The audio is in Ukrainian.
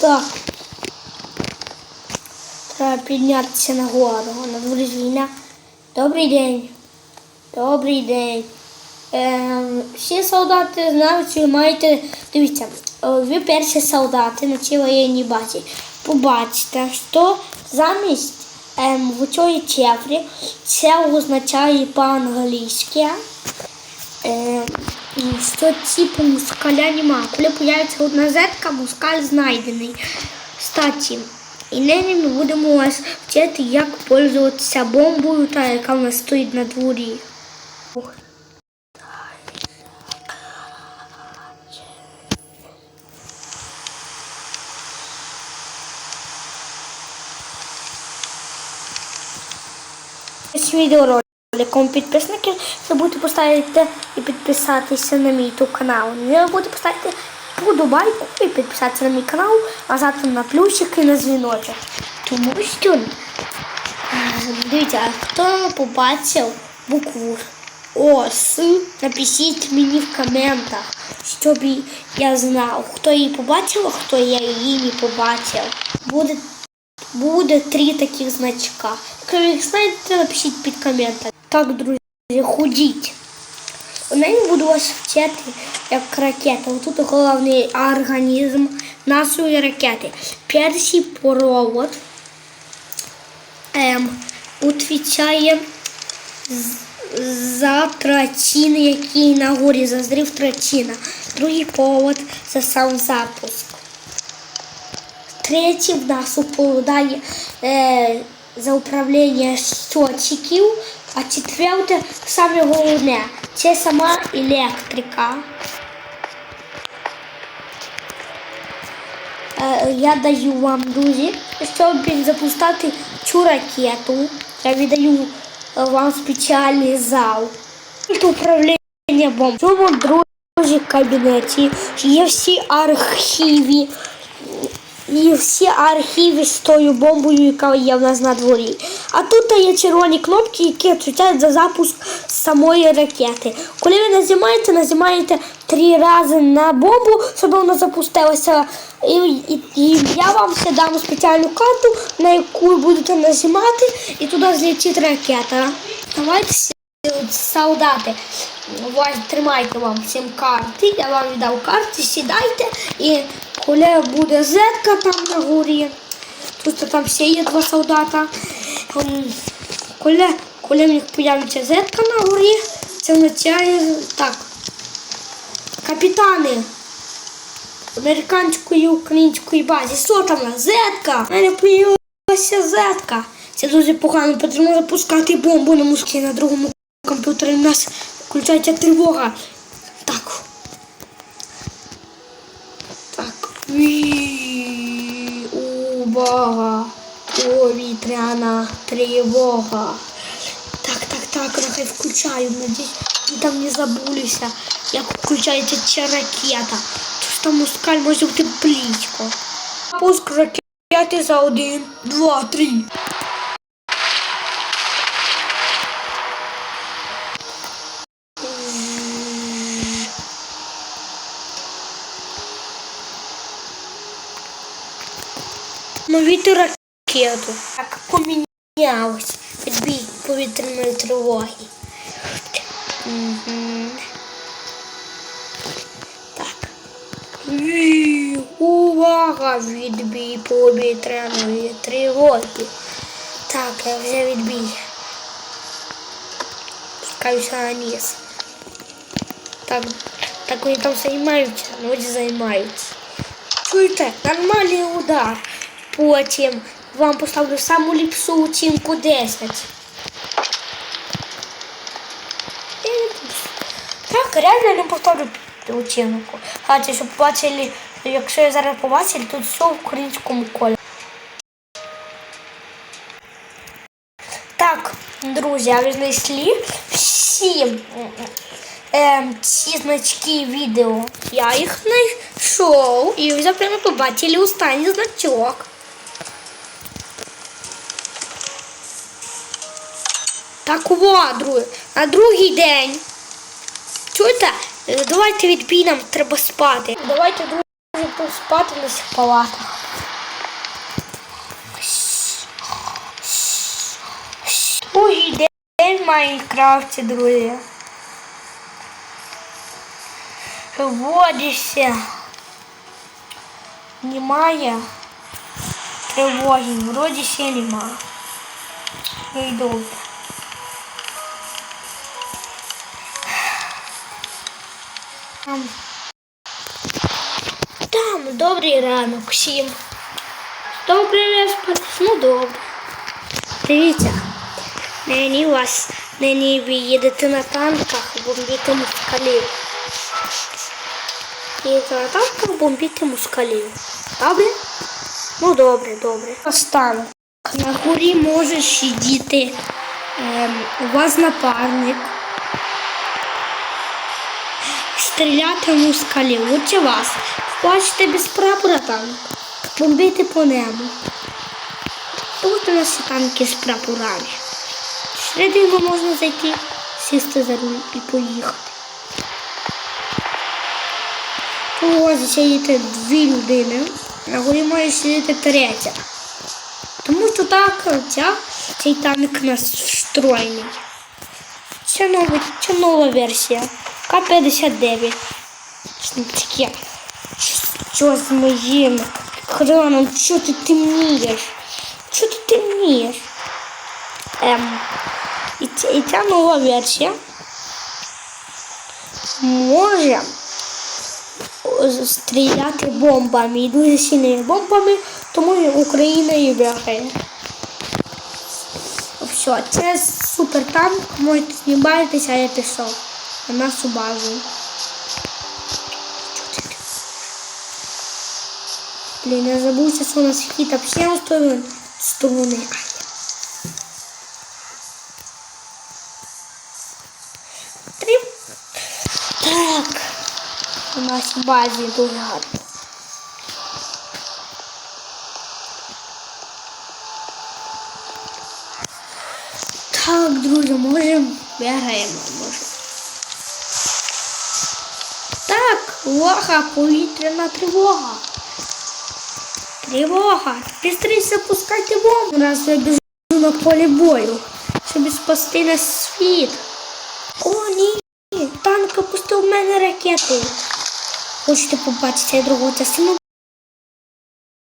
Так. Треба піднятися на гору. На дворі. Добрий день. Добрий день. Ем, всі солдати знають, що маєте. Дивіться, ви перші солдати на цій воєнній базі. Побачите, що замість ем, цій цифрі це означає по-англійськи. Ем, що типу мускаля нема. Коли появиться одна зетка, мускаль знайдений. Кстати, і нині ми будемо вас вчити, як пользуватися бомбою, та яка в нас стоїть на дворі. Ось відеороликом підписники забудьте поставити і підписатися на мій YouTube канал. Не забудьте поставити подобайку і підписатися на мій канал, нажати на плюсик і на дзвіночок. Тому що дивіться, а хто побачив букву С, напишіть мені в коментах, щоб я знав, хто її побачив, а хто я її не побачив. Буде Буде три таких значка. Якщо ви їх знаєте, напишіть під коментарем. Так, друзі, ходіть. У неї буду вас вчити як ракета. Тут головний організм нашої ракети. Перший провод ем, відповідає за трачини, який на горі зазрів трачина. Другий провод це сам запуск. Третій в нас відповідає е, за управління щотчиків, а четверте саме головне це сама електрика. Е, я даю вам, друзі, щоб запускати цю ракету. Я віддаю е, вам спеціальний зал. Тут управління бомб. В цьому, друзі, кабінеті є всі архіви. І всі архіви з тою бомбою, яка є в нас на дворі. А тут є червоні кнопки, які відповідають за запуск самої ракети. Коли ви нажимаєте, нажимаєте три рази на бомбу, щоб вона запустилася. І, і, і я вам ще дам спеціальну карту, на яку будете нажимати, і туди злетить ракета. Давайте солдати. Тримайте вам всім карти. Я вам віддав карти, сідайте і коли буде зетка там на горі, тут там ще є два солдата. Ем, Коли, коли в них появиться зетка на горі, це означає так. Капітани американської української базі. Що там зетка? У мене появилася зетка. Це дуже погано, потрібно запускати бомбу на мушки на другому комп'ютері. У нас включається тривога. Увага. Повітряна тривога. Так, так, так, нехай включаю. Надіюсь, там не забулися, як включається ця ракета. Тож там москаль може бути близько. Пуск ракети за один, два, три. Новіть ракету. Так, помінялось. Відбій повітряної тривоги. Так. Увага! Відбій повітряної тривоги. Так, я вже відбій. Спускаюся на низ. Так, так вони там займаються, ось займаються. Чуєте, нормальний удар. Потім вам поставлю саму ліпшу оцінку 10. Так, реально не поставлю оцінку. Хочете, щоб побачили, якщо я зараз побачили, тут все в українському колі. Так, друзі, ви знайшли всі ем, ці значки відео. Я їх знайшов і ви запевно побачили останній значок. та квадрою на другий день. Чуєте? Е, давайте відбій нам треба спати. Давайте друзі поспати на всіх палатах. Другий день в Майнкрафті, друзі. Виводишся. Немає тривоги. Вроді ще нема Ну і добре. Там, там добрий ранок всім. Добрий респект. Ну добре. Дивіться, нині вас, нині ви їдете на танках бомбити москалів. Їдете на танках бомбити москалів. Добре? Ну добре, добре. Останок. На горі може сидіти ем, у вас напарник. Стріляти в москалів. Лучше вас. Бачите без прапора танк. Бомбити по небу. Тут у нас танки з прапорами. Всередину можна зайти, сісти за руль і поїхати. Ось сидіти дві людини, на горі може сидіти третя. Тому що так ця, цей танк настроєний. Це нова, це нова версія. К-59. Що з моїм екраном? Що ти темнієш? Що ти темнієш? Ем, і, і ця нова версія може стріляти бомбами і дуже сильними бомбами, тому Україна і виграє. Все, це супер танк, можете зніматися, а я пішов на нашу базу. Блін, я забув, що у нас какие-то всем стороны. стороны. Три. Так. У нас в базі дуже гарно. Так, друзі, може бігаємо, може. Так, увага, повітряна тривога. Тривога! Бістріше запускайте бомбу. Раз я біжу на полі бою, щоб спасти на світ. О, ні! Танк опустив в мене ракети. Хочете побачити другу частину?